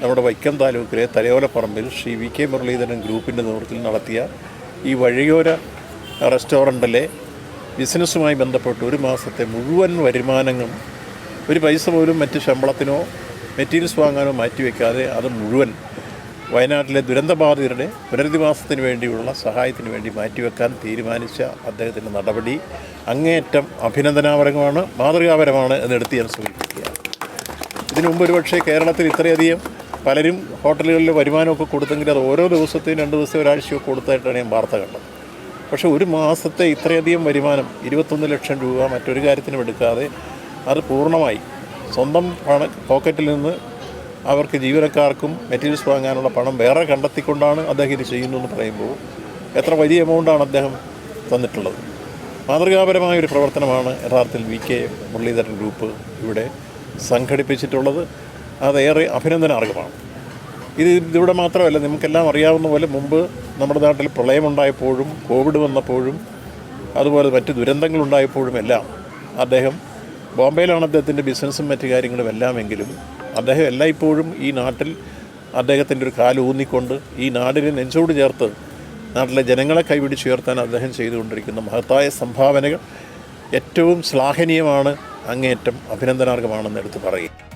നമ്മുടെ വൈക്കം താലൂക്കിലെ തലയോലപ്പറമ്പിൽ ശ്രീ വി കെ മുരളീധരൻ ഗ്രൂപ്പിന്റെ നേതൃത്വത്തിൽ നടത്തിയ ഈ വഴിയോര റെസ്റ്റോറന്റിലെ ബിസിനസ്സുമായി ബന്ധപ്പെട്ട് ഒരു മാസത്തെ മുഴുവൻ വരുമാനങ്ങളും ഒരു പൈസ പോലും മറ്റ് ശമ്പളത്തിനോ മെറ്റീരിയൽസ് വാങ്ങാനോ മാറ്റിവെക്കാതെ അത് മുഴുവൻ വയനാട്ടിലെ ദുരന്തബാധിതരുടെ പുനരധിവാസത്തിന് വേണ്ടിയുള്ള സഹായത്തിന് വേണ്ടി മാറ്റിവെക്കാൻ തീരുമാനിച്ച അദ്ദേഹത്തിന്റെ നടപടി അങ്ങേയറ്റം അഭിനന്ദനാപരമാണ് മാതൃകാപരമാണ് എന്നെടുത്ത് ഞാൻ സൂചിപ്പിക്കുക ഇതിനു മുമ്പ് ഒരുപക്ഷേ കേരളത്തിൽ ഇത്രയധികം പലരും ഹോട്ടലുകളിൽ വരുമാനമൊക്കെ കൊടുത്തെങ്കിൽ അത് ഓരോ ദിവസത്തെയും രണ്ട് ദിവസത്തെ ഒരാഴ്ചയോ കൊടുത്തായിട്ടാണ് ഞാൻ വാർത്ത കണ്ടത്. പക്ഷേ ഒരു മാസത്തെ ഇത്രയധികം വരുമാനം ഇരുപത്തൊന്ന് ലക്ഷം രൂപ മറ്റൊരു കാര്യത്തിനും എടുക്കാതെ അത് പൂർണമായി സ്വന്തം പണ പോക്കറ്റിൽ നിന്ന് അവർക്ക് ജീവനക്കാർക്കും മെറ്റീരിയൽസ് വാങ്ങാനുള്ള പണം വേറെ കണ്ടെത്തിക്കൊണ്ടാണ് അദ്ദേഹം ഇത് ചെയ്യുന്നു എന്ന് പറയുമ്പോൾ എത്ര വലിയ എമൗണ്ടാണ് അദ്ദേഹം തന്നിട്ടുള്ളത്? മാതൃകാപരമായ ഒരു പ്രവർത്തനമാണ് യഥാർത്ഥത്തിൽ വി കെ മുരളീധരൻ ഗ്രൂപ്പ് ഇവിടെ സംഘടിപ്പിച്ചിട്ടുള്ളത്. അതേറെ അഭിനന്ദനാർഹമാണ്. ഇത് ഇതിവിടെ മാത്രമല്ല നമുക്കെല്ലാം അറിയാവുന്ന പോലെ മുമ്പ് നമ്മുടെ നാട്ടിൽ പ്രളയമുണ്ടായപ്പോഴും കോവിഡ് വന്നപ്പോഴും അതുപോലെ മറ്റ് ദുരന്തങ്ങളുണ്ടായപ്പോഴും എല്ലാം അദ്ദേഹം ബോംബെയിലാണ് അദ്ദേഹത്തിന്റെ ബിസിനസ്സും മറ്റു കാര്യങ്ങളും എല്ലാമെങ്കിലും അദ്ദേഹം എല്ലായ്പ്പോഴും ഈ നാട്ടിൽ അദ്ദേഹത്തിന്റെ ഒരു കാൽ ഊന്നിക്കൊണ്ട് ഈ നാടിനെ നെഞ്ചോട് ചേർത്ത് നാട്ടിലെ ജനങ്ങളെ കൈപിടിച്ചുയർത്താൻ അദ്ദേഹം ചെയ്തുകൊണ്ടിരിക്കുന്ന മഹത്തായ സംഭാവനകൾ ഏറ്റവും ശ്ലാഘനീയമാണ് അങ്ങേയറ്റം അഭിനന്ദനാർഹമാണെന്ന് എടുത്ത് പറയും